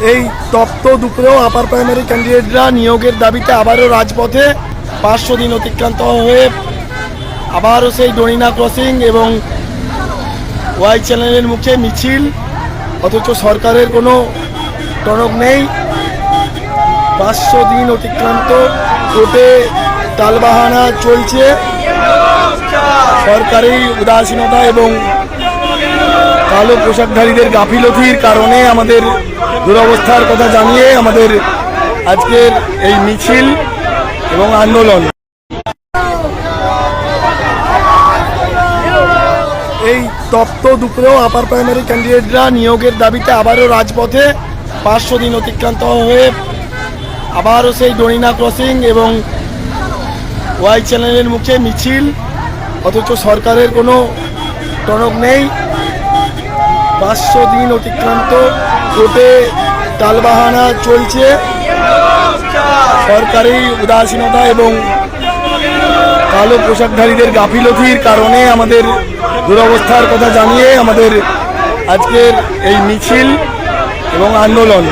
এই তপ্ত দুপুরেও upper primary ক্যান্ডিডেটরা নিয়োগের দাবিতে আবারও রাজপথে পাঁচশো দিন অতিক্রান্ত হয়ে আবারও সেই ডরিনা ক্রসিং এবং ওয়াই চ্যানেলের মুখে মিছিল, অথচ সরকারের কোনো টনক নেই। পাঁচশো দিন অতিক্রান্ত কোর্টে টালবাহানা চলছে। সরকারি উদাসীনতা এবং কালো পোশাকধারীদের গাফিলতির কারণে আমাদের দুরবস্থার কথা জানিয়ে আমাদের আজকের এই মিছিল এবং আন্দোলন। এই তপ্ত দুপুরেও আপার প্রাইমারি ক্যান্ডিডেটরা নিয়োগের দাবিতে আবারও রাজপথে পাঁচশো দিন অতিক্রান্ত হয়ে আবারও সেই ডরিনা ক্রসিং এবং ওয়াই চ্যানেলের মুখে মিছিল, অথচ সরকারের কোনো টনক নেই। পাঁচশো দিন অতিক্রান্ত কোর্টে টালবাহানা চলছে। সরকারি উদাসীনতা এবং কালো পোশাকধারীদের গাফিলতির কারণে আমাদের দুরবস্থার কথা জানিয়ে আমাদের আজকের এই মিছিল এবং আন্দোলন।